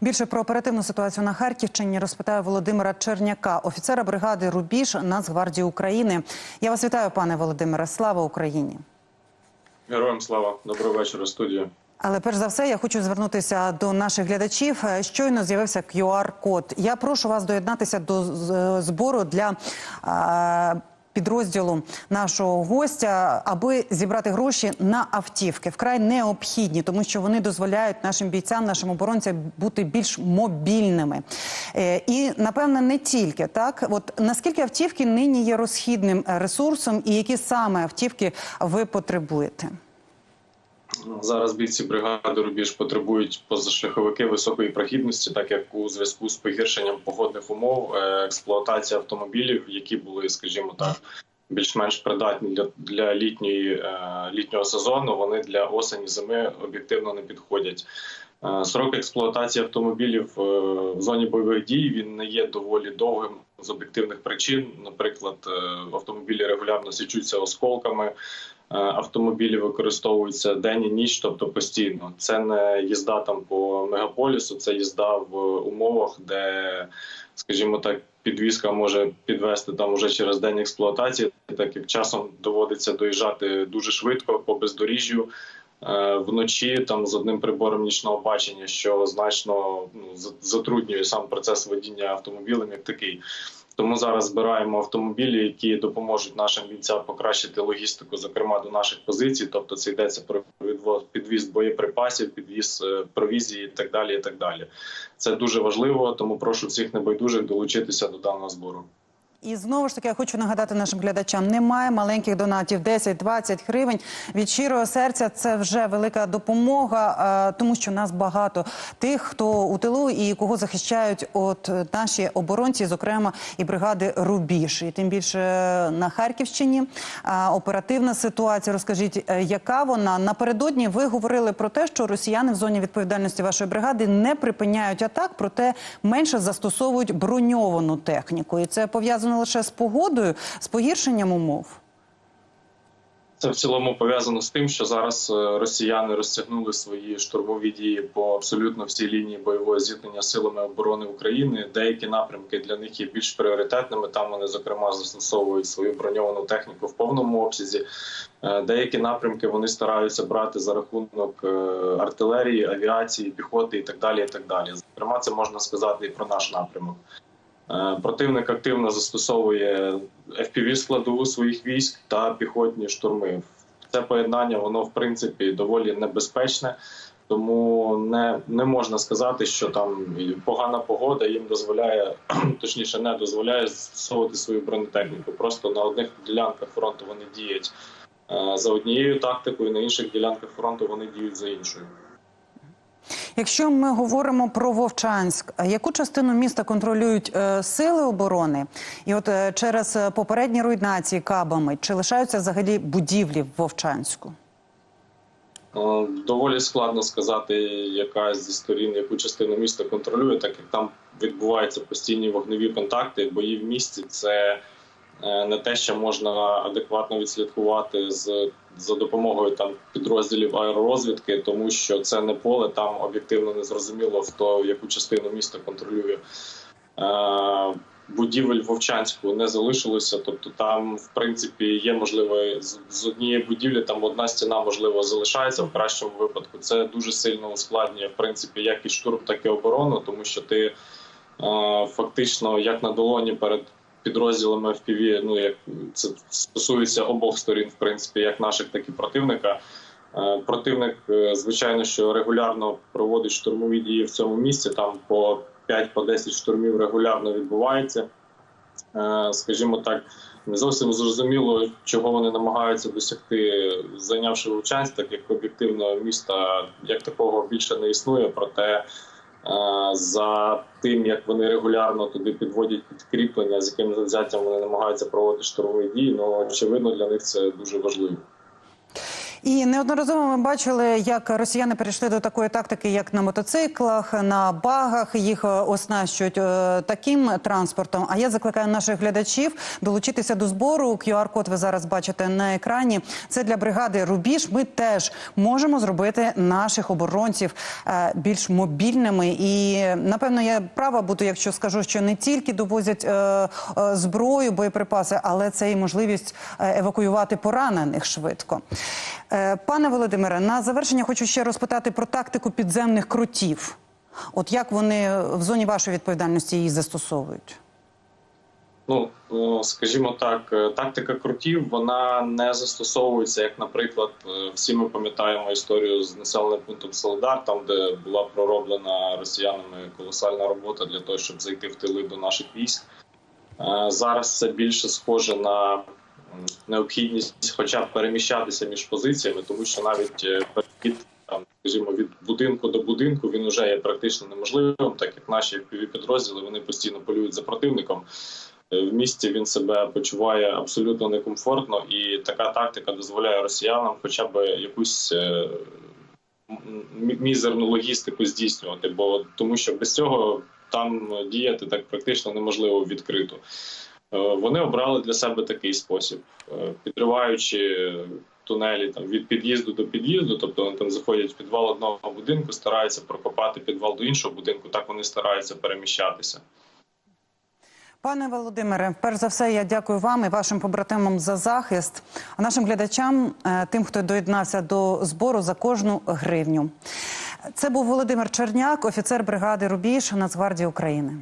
Більше про оперативну ситуацію на Харківщині розпитає Володимира Черняка, офіцера бригади Рубіж Нацгвардії України. Я вас вітаю, пане Володимире. Слава Україні! Героям слава, доброго вечора, студія. Але перш за все я хочу звернутися до наших глядачів. Е, Щойно з'явився QR-код. Я прошу вас доєднатися до збору для е, підрозділу нашого гостя, аби зібрати гроші на автівки. Вкрай необхідні, тому що вони дозволяють нашим бійцям, нашим оборонцям бути більш мобільними. Е, і напевне не тільки так. От наскільки автівки нині є розхідним ресурсом, і які саме автівки ви потребуєте? Зараз бійці бригади Рубіж потребують позашляховики високої прохідності, так як у зв'язку з погіршенням погодних умов е, експлуатація автомобілів, які були, скажімо так, більш-менш придатні для, для літньої, е, літнього сезону, вони для осені зими об'єктивно не підходять. Е, Срок експлуатації автомобілів в зоні бойових дій він не є доволі довгим з об'єктивних причин. Наприклад, автомобілі регулярно січуться осколками. Е, Автомобілі використовуються день і ніч, тобто постійно. Це не їзда там по мегаполісу, це їзда в умовах, де, скажімо так, підвізка може підвести там уже через день експлуатації, так як часом доводиться доїжджати дуже швидко по бездоріжжю. е, Вночі там з одним прибором нічного бачення, що значно ну, затруднює сам процес водіння автомобілем як такий. Тому зараз збираємо автомобілі, які допоможуть нашим бійцям покращити логістику, зокрема до наших позицій. Тобто це йдеться про відвоз підвіз боєприпасів, підвіз е, провізії і так далі. І так далі. Це дуже важливо, тому прошу всіх небайдужих долучитися до даного збору. І знову ж таки я хочу нагадати нашим глядачам: немає маленьких донатів 10-20 гривень. Від щирого серця це вже велика допомога, е, тому що нас багато тих, хто у тилу і кого захищають от е, наші оборонці, зокрема і бригади Рубіж. І тим більше на Харківщині е, оперативна ситуація. Розкажіть, е, яка вона напередодні? Ви говорили про те, що росіяни в зоні відповідальності вашої бригади не припиняють атак, проте менше застосовують броньовану техніку, і це пов'язано лише з погодою, з погіршенням умов. Це в цілому пов'язано з тим, що зараз е, росіяни розтягнули свої штурмові дії по абсолютно всій лінії бойового зіткнення силами оборони України. Деякі напрямки для них є більш пріоритетними. Там вони зокрема застосовують свою броньовану техніку в повному обсязі. Е, Деякі напрямки вони стараються брати за рахунок е, артилерії, авіації, піхоти і так далі. І так далі. Зокрема, це можна сказати і про наш напрямок. Е, Противник активно застосовує fpv складову своїх військ та піхотні штурми. Це поєднання воно в принципі доволі небезпечне, тому не, не можна сказати, що там погана погода їм дозволяє, точніше, не дозволяє застосовувати свою бронетехніку. Просто на одних ділянках фронту вони діють е, за однією тактикою, на інших ділянках фронту вони діють за іншою. Якщо ми говоримо про Вовчанськ, яку частину міста контролюють е, сили оборони? І от е, через е, попередні руйнації кабами чи лишаються взагалі будівлі в Вовчанську? Е, Доволі складно сказати, яка зі сторін, яку частину міста контролює, так як там відбуваються постійні вогневі контакти. Бої в місті це не те, що можна адекватно відслідкувати з за допомогою там підрозділів аеророзвідки, тому що це не поле, там об'єктивно не зрозуміло, хто яку частину міста контролює. Е, Будівель Вовчанську не залишилося, тобто там, в принципі, є можливо з однієї будівлі, там одна стіна можливо залишається в кращому випадку. Це дуже сильно ускладнює в принципі як і штурм, так і оборону, тому що ти е, фактично як на долоні перед підрозділами FPV, ну як це стосується обох сторін, в принципі, як наших, так і противника. Е, Противник, е, звичайно, що регулярно проводить штурмові дії в цьому місці. Там по 5-10 штурмів регулярно відбувається. Е, Скажімо так, не зовсім зрозуміло, чого вони намагаються досягти, зайнявши Вовчанськ, так як об'єктивно міста як такого більше не існує. Проте за тим, як вони регулярно туди підводять підкріплення, з яким завзяттям вони намагаються проводити штурмові дії, ну очевидно для них це дуже важливо. І неодноразово ми бачили, як росіяни перейшли до такої тактики, як на мотоциклах, на багах. Їх е, оснащують е, таким транспортом. А я закликаю наших глядачів долучитися до збору. QR-код ви зараз бачите на екрані. Це для бригади Рубіж. Ми теж можемо зробити наших оборонців е, більш мобільними. І напевно я права буду, якщо скажу, що не тільки довозять зброю, боєприпаси, але це і можливість евакуювати поранених швидко. Е, Пане Володимире, на завершення хочу ще розпитати про тактику підземних крутів. От як вони в зоні вашої відповідальності її застосовують? Ну, е, скажімо так, е, тактика крутів вона не застосовується, як, наприклад, е, всі ми пам'ятаємо історію з населеним пунктом Солидар, там де була пророблена росіянами колосальна робота для того, щоб зайти в тили до наших військ. Е, Зараз це більше схоже на необхідність, хоча б переміщатися між позиціями, тому що навіть е, перехід там, скажімо, від будинку до будинку він вже є практично неможливим, так як наші підрозділи вони постійно полюють за противником. Е, В місті він себе почуває абсолютно некомфортно, і така тактика дозволяє росіянам хоча б якусь е, мізерну логістику здійснювати, бо тому що без цього там діяти так практично неможливо відкрито. Е, Вони обрали для себе такий спосіб, е, підриваючи тунелі там від під'їзду до під'їзду, тобто вони там заходять в підвал одного будинку, стараються прокопати підвал до іншого будинку. Так вони стараються переміщатися. Пане Володимире, перш за все, я дякую вам і вашим побратимам за захист, а нашим глядачам, е, тим, хто доєднався до збору за кожну гривню. Це був Володимир Черняк, офіцер бригади Рубіж Нацгвардії України.